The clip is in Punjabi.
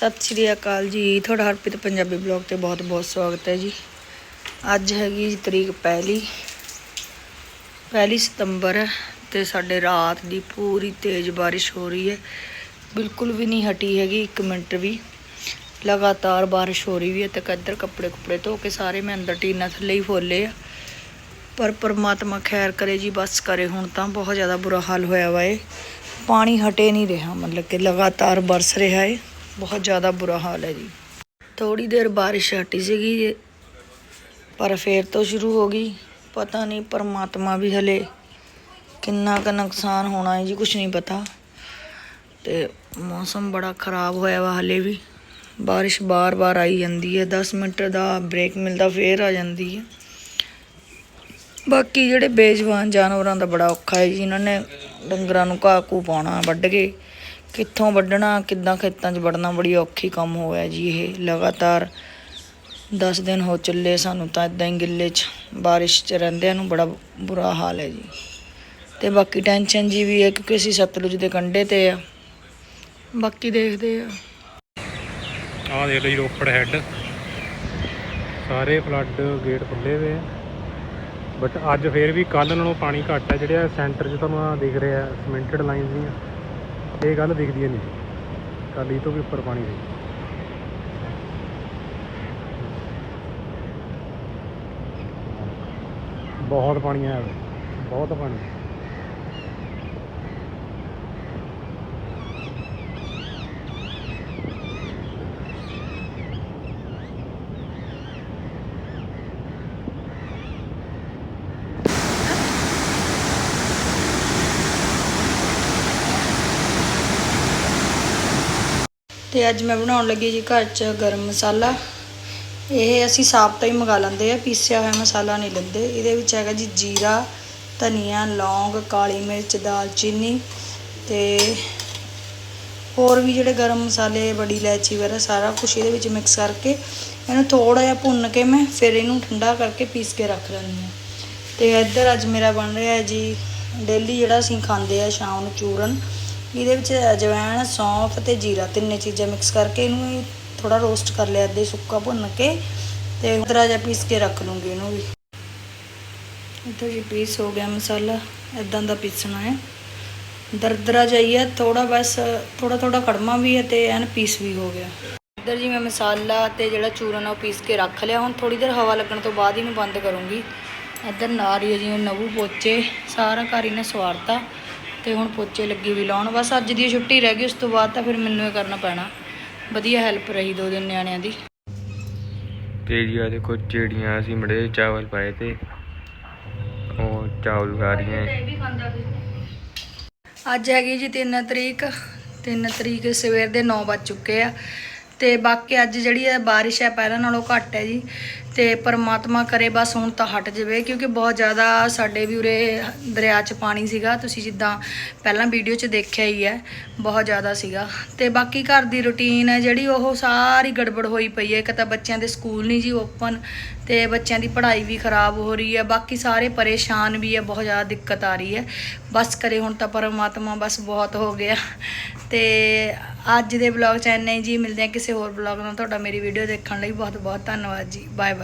ਸਤਿ ਸ਼੍ਰੀ ਅਕਾਲ ਜੀ। ਤੁਹਾਡਾ ਹਰਪ੍ਰੀਤ ਪੰਜਾਬੀ ਬਲੌਗ ਤੇ ਬਹੁਤ-ਬਹੁਤ ਸਵਾਗਤ ਹੈ ਜੀ। ਅੱਜ ਹੈਗੀ ਜੀ ਤਰੀਕ ਪਹਿਲੀ ਪਹਿਲੀ ਸਤੰਬਰ ਹੈ ਤੇ ਸਾਡੇ ਰਾਤ ਦੀ ਪੂਰੀ ਤੇਜ਼ ਬਾਰਿਸ਼ ਹੋ ਰਹੀ ਹੈ। ਬਿਲਕੁਲ ਵੀ ਨਹੀਂ ਹਟੀ ਹੈਗੀ 1 ਮਿੰਟ ਵੀ। ਲਗਾਤਾਰ ਬਾਰਿਸ਼ ਹੋ ਰਹੀ ਵੀ ਹੈ ਤੇ ਕੱਦਰ ਕੱਪੜੇ ਕੁਪੜੇ ਧੋ ਕੇ ਸਾਰੇ ਮੈਂ ਅੰਦਰ ਟੀਨਾ ਥੱਲੇ ਹੀ ਫੋਲੇ ਆ। ਪਰ ਪਰਮਾਤਮਾ ਖੈਰ ਕਰੇ ਜੀ, ਬਸ ਕਰੇ ਹੁਣ ਤਾਂ ਬਹੁਤ ਜ਼ਿਆਦਾ ਬੁਰਾ ਹਾਲ ਹੋਇਆ ਵਾ ਏ ਪਾਣੀ ਹਟੇ ਨਹੀਂ ਰਿਹਾ ਮਤਲਬ ਕਿ ਲਗਾਤਾਰ ਬਰਸ ਰਿਹਾ ਏ। ਬਹੁਤ ਜ਼ਿਆਦਾ ਬੁਰਾ ਹਾਲ ਹੈ ਜੀ। ਥੋੜੀ ਦੇਰ ਬਾਰਿਸ਼ ਹਟੀ ਸੀਗੀ ਜੀ, ਪਰ ਫੇਰ ਤੋਂ ਸ਼ੁਰੂ ਹੋ ਗਈ। ਪਤਾ ਨਹੀਂ ਪਰਮਾਤਮਾ ਵੀ ਹਲੇ ਕਿੰਨਾ ਕੁ ਨੁਕਸਾਨ ਹੋਣਾ ਹੈ ਜੀ ਕੁਝ ਨਹੀਂ ਪਤਾ। ਤੇ ਮੌਸਮ ਬੜਾ ਖਰਾਬ ਹੋਇਆ ਵਾ ਹਲੇ ਵੀ। ਬਾਰਿਸ਼ ਬਾਰ-ਬਾਰ ਆਈ ਜਾਂਦੀ ਹੈ 10 ਮਿੰਟ ਦਾ ਬ੍ਰੇਕ ਮਿਲਦਾ ਫੇਰ ਆ ਜਾਂਦੀ ਹੈ। ਬਾਕੀ ਜਿਹੜੇ ਬੇਜਵਾਨ ਜਾਨਵਰਾਂ ਦਾ ਬੜਾ ਔਖਾ ਹੈ ਜੀ ਇਹਨਾਂ ਨੇ ਡੰਗਰਾਂ ਨੂੰ ਘਾਹ ਘੂ ਪਾਉਣਾ ਵੱਢ ਕੇ। ਕਿੱਥੋਂ ਵੱਢਣਾ, ਕਿੱਦਾਂ ਖੇਤਾਂ 'ਚ ਵੜਨਾ, ਬੜੀ ਔਖੀ ਕੰਮ ਹੋਇਆ ਜੀ ਇਹ। ਲਗਾਤਾਰ 10 ਦਿਨ ਹੋ ਚੱਲੇ ਸਾਨੂੰ ਤਾਂ ਇਦਾਂ ਹੀ ਗਿੱਲੇ 'ਚ, ਬਾਰਿਸ਼ 'ਚ ਰਹਿੰਦਿਆਂ ਨੂੰ ਬੜਾ ਬੁਰਾ ਹਾਲ ਹੈ ਜੀ। ਤੇ ਬਾਕੀ ਟੈਨਸ਼ਨ ਜੀ ਵੀ ਹੈ ਕਿਉਂਕਿ ਅਸੀਂ ਸਤਲੁਜ ਦੇ ਕੰਢੇ ਤੇ ਆ। ਬਾਕੀ ਦੇਖਦੇ ਆ। ਆਹ ਦੇਖ ਲਓ ਰੋਪੜ ਹੈੱਡ ਸਾਰੇ ਫਲੱਡ ਗੇਟ ਖੁੱਲੇ ਹੋਏ ਆ। ਬਟ ਅੱਜ ਫੇਰ ਵੀ ਕੱਲ ਨਾਲੋਂ ਪਾਣੀ ਘੱਟ ਹੈ, ਜਿਹੜਾ ਸੈਂਟਰ 'ਚ ਤੁਹਾਨੂੰ ਆ ਦਿਖ ਰਿਹਾ ਸਿਮੈਂਟਡ ਲਾਈਨਸ ਦੀਆਂ। ਇਹ ਗੱਲ ਦਿਖਦੀਆਂ ਨਹੀਂ। ਕੱਲ ਇਹ ਤੋਂ ਵੀ ਉੱਪਰ ਪਾਣੀ ਸੀ ਬਹੁਤ ਪਾਣੀ ਆਇਆ। ਬਹੁਤ ਪਾਣੀ। ਤੇ ਅੱਜ ਮੈਂ ਬਣਾਉਣ ਲੱਗੀ ਜੀ ਘਰ 'ਚ ਗਰਮ ਮਸਾਲਾ। ਇਹ ਅਸੀਂ ਸਾਬਤਾ ਹੀ ਮੰਗਾ ਲੈਂਦੇ ਆ, ਪੀਸਿਆ ਹੋਇਆ ਮਸਾਲਾ ਨਹੀਂ ਲੈਂਦੇ। ਇਹਦੇ ਵਿੱਚ ਹੈਗਾ ਜੀ ਜੀਰਾ, ਧਨੀਆ, ਲੌਂਗ, ਕਾਲੀ ਮਿਰਚ, ਦਾਲਚੀਨੀ ਤੇ ਹੋਰ ਵੀ ਜਿਹੜੇ ਗਰਮ ਮਸਾਲੇ, ਬੜੀ ਇਲਾਇਚੀ ਵਗੈਰਾ ਸਾਰਾ ਕੁਝ ਇਹਦੇ ਵਿੱਚ ਮਿਕਸ ਕਰਕੇ ਇਹਨੂੰ ਥੋੜਾ ਜਿਹਾ ਭੁੰਨ ਕੇ ਮੈਂ ਫਿਰ ਇਹਨੂੰ ਠੰਡਾ ਕਰਕੇ ਪੀਸ ਕੇ ਰੱਖ ਲੈਂਦੀ ਹਾਂ। ਤੇ ਇੱਧਰ ਅੱਜ ਮੇਰਾ ਬਣ ਰਿਹਾ ਹੈ ਜੀ ਡੇਲੀ ਜਿਹੜਾ ਅਸੀਂ ਖਾਂਦੇ ਆ ਸ਼ਾਮ ਨੂੰ ਚੂਰਨ ਇਹਦੇ ਵਿੱਚ ਅਜਵਾਇਣ ਸੌਂਫ ਤੇ ਜੀਰਾ ਤਿੰਨੇ ਚੀਜ਼ਾਂ ਮਿਕਸ ਕਰਕੇ ਇਹਨੂੰ ਥੋੜਾ ਰੋਸਟ ਕਰ ਲਿਆ, ਅੱਧੇ ਸੁੱਕਾ ਭੁੰਨ ਕੇ ਤੇ ਉਤਰਾ ਜਿਹਾ ਪੀਸ ਕੇ ਰੱਖ ਲੂੰਗੀ ਇਹਨੂੰ ਵੀ। ਇੱਧਰ ਜੀ ਪੀਸ ਹੋ ਗਿਆ ਮਸਾਲਾ ਇਦਾਂ ਦਾ ਪੀਸਣਾ ਹੈ। ਦਰਦਰਾ ਜਾਈਏ ਥੋੜਾ ਬਸ ਥੋੜਾ ਥੋੜਾ ਕੜਮਾ ਵੀ ਹੈ ਤੇ ਐਨ ਪੀਸ ਵੀ ਹੋ ਗਿਆ। ਇੱਧਰ ਜੀ ਮੈਂ ਮਸਾਲਾ ਤੇ ਜਿਹੜਾ ਚੂਰਨ ਆ ਉਹ ਪੀਸ ਕੇ ਰੱਖ ਲਿਆ, ਹੁਣ ਥੋੜੀ ਦੇਰ ਹਵਾ ਲੱਗਣ ਤੋਂ ਬਾਅਦ ਇਹਨੂੰ ਬੰਦ ਕਰੂੰਗੀ। ਇੱਧਰ ਨਾਰੀ ਜੀ ਨਵੂ ਪੋਚੇ, ਸਾਰਾ ਘਰ ਇਹਨੇ ਸਵਾਰਤਾ। ਤੇ ਹੁਣ ਪੋਚੇ ਲੱਗੀ ਵੀ ਲਾਉਣ। ਬਸ ਅੱਜ ਦੀ ਛੁੱਟੀ ਰਹਿ ਗਈ ਉਸ ਤੋਂ ਬਾਅਦ ਤਾਂ ਫਿਰ ਮੈਨੂੰ ਇਹ ਕਰਨਾ ਪੈਣਾ। ਵਧੀਆ ਹੈਲਪ ਰਹੀ ਦੋ ਦਿਨ ਨਿਆਣਿਆਂ ਦੀ। ਤੇ ਜੀ ਆ ਦੇਖੋ ਚਿੜੀਆਂ ਅਸੀਂ ਮੜੇ ਚਾਵਲ ਪਾਏ ਤੇ ਉਹ ਚਾਵਲ ਖਾ ਰਹੀਆਂ। ਹੈ। ਅੱਜ ਹੈਗੀ ਜੀ 3 ਤਰੀਕ 3 ਤਰੀਕ ਸਵੇਰ ਦੇ 9 ਵੱਜ ਚੁੱਕੇ ਆ। ਤੇ ਬਾਕੀ ਅੱਜ ਜਿਹੜੀ ਹੈ ਬਾਰਿਸ਼ ਹੈ ਪਹਿਲਾਂ ਨਾਲੋਂ ਘੱਟ ਹੈ ਜੀ। ਤੇ ਪਰਮਾਤਮਾ ਕਰੇ ਬਸ ਹੁਣ ਤਾਂ ਹਟ ਜਾਵੇ, ਕਿਉਂਕਿ ਬਹੁਤ ਜ਼ਿਆਦਾ ਸਾਡੇ ਵੀ ਉਰੇ ਦਰਿਆ 'ਚ ਪਾਣੀ ਸੀਗਾ, ਤੁਸੀਂ ਜਿੱਦਾਂ ਪਹਿਲਾਂ ਵੀਡੀਓ 'ਚ ਦੇਖਿਆ ਹੀ ਹੈ, ਬਹੁਤ ਜ਼ਿਆਦਾ ਸੀਗਾ। ਤੇ ਬਾਕੀ ਘਰ ਦੀ ਰੁਟੀਨ ਹੈ ਜਿਹੜੀ, ਉਹ ਸਾਰੀ ਗੜਬੜ ਹੋਈ ਪਈ ਹੈ। ਇੱਕ ਤਾਂ ਬੱਚਿਆਂ ਦੇ ਸਕੂਲ ਨਹੀਂ ਜੀ ਓਪਨ, ਤੇ ਬੱਚਿਆਂ ਦੀ ਪੜ੍ਹਾਈ ਵੀ ਖਰਾਬ ਹੋ ਰਹੀ ਹੈ। ਬਾਕੀ ਸਾਰੇ ਪਰੇਸ਼ਾਨ ਵੀ ਹੈ, ਬਹੁਤ ਜ਼ਿਆਦਾ ਦਿੱਕਤ ਆ ਰਹੀ ਹੈ। ਬਸ ਕਰੇ ਹੁਣ ਤਾਂ ਪਰਮਾਤਮਾ ਬਸ ਬਹੁਤ ਹੋ ਗਿਆ। ਤੇ ਅੱਜ ਦੇ ਵਲੌਗ ਚ ਇੰਨਾ ਹੀ ਜੀ, ਮਿਲਦੇ ਆ ਕਿਸੇ ਹੋਰ ਵਲੌਗ ਨਾਲ। ਤੁਹਾਡਾ ਮੇਰੀ ਵੀਡੀਓ ਦੇਖਣ ਲਈ ਬਹੁਤ ਬਹੁਤ ਧੰਨਵਾਦ ਜੀ। Bye bye